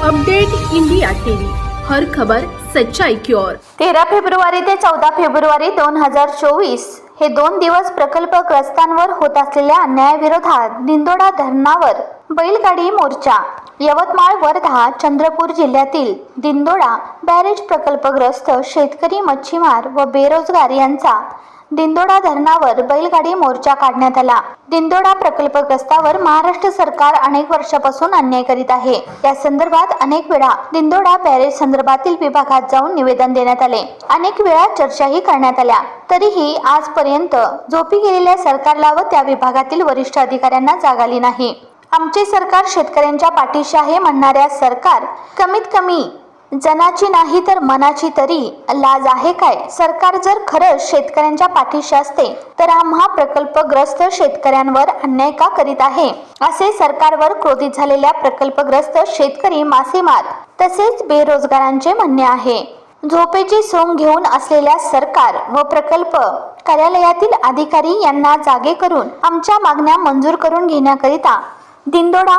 Update India TV. हर खबर सच्चाई की ओर. तेरा फेब्रुवारी ते चौदा फेब्रुवारी दोन हजार चोवीस हे दोन दिवस प्रकल्पग्रस्तांवर होत असलेल्या अन्यायाविरोधात दिंदोडा धरणावर बैलगाडी मोर्चा यवतमाळ वर्धा चंद्रपूर जिल्ह्यातील दिंदोडा बॅरेज प्रकल्पग्रस्त शेतकरी मच्छीमार व बेरोजगार यांचा दिंदोडा धरणावर बैलगाडी मोर्चा काढण्यात आला. दिंदोडा प्रकल्पग्रस्तावर महाराष्ट्र सरकार अनेक वर्षापासून अन्याय करीत आहे. या संदर्भात अनेक वेळा दिंदोडा बॅरेज संदर्भातील विभागात जाऊन निवेदन देण्यात आले. अनेक वेळा चर्चाही करण्यात आल्या. तरीही आजपर्यंत झोपी गेलेल्या सरकारला व त्या विभागातील वरिष्ठ अधिकाऱ्यांना जाग आली नाही. आमचे सरकार शेतकऱ्यांच्या पाठीशी आहे म्हणणाऱ्या सरकार कमीत कमी जनाची नाही तर मनाची तरी लाज आहे काय? सरकार जर खरंच शेतकऱ्यांच्या पाठीशी असते तर आम्हा प्रकल्पग्रस्त शेतकऱ्यांवर अन्याय का करीत आहे? असे सरकारवर क्रोधित झालेल्या प्रकल्पग्रस्त शेतकरी मासेमार. तसेच बेरोजगारांचे म्हणणे आहे. झोपेची सोंग घेऊन असलेल्या सरकार व प्रकल्प कार्यालयातील अधिकारी यांना जागे करून आमच्या मागण्या मंजूर करून घेण्याकरिता दिंदोडा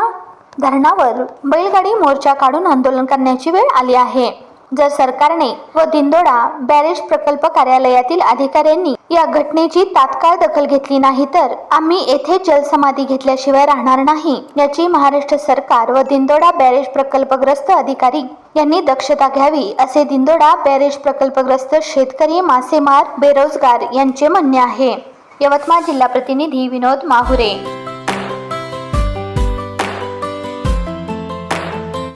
धरणावर बैलगाडी मोर्चा काढून आंदोलन करण्याची वेळ आली आहे. जर सरकारने व दिंदोडा बॅरेज प्रकल्प कार्यालयातील अधिकाऱ्यांनी या घटनेची तात्काळ दखल घेतली नाही तर आम्ही येथे जलसमाधी घेतल्याशिवाय राहणार नाही याची महाराष्ट्र सरकार व दिंदोडा बॅरेज प्रकल्पग्रस्त अधिकारी यांनी दक्षता घ्यावी असे दिंदोडा बॅरेज प्रकल्पग्रस्त शेतकरी मासेमार बेरोजगार यांचे म्हणणे आहे. यवतमाळ जिल्हा प्रतिनिधी विनोद माहुरे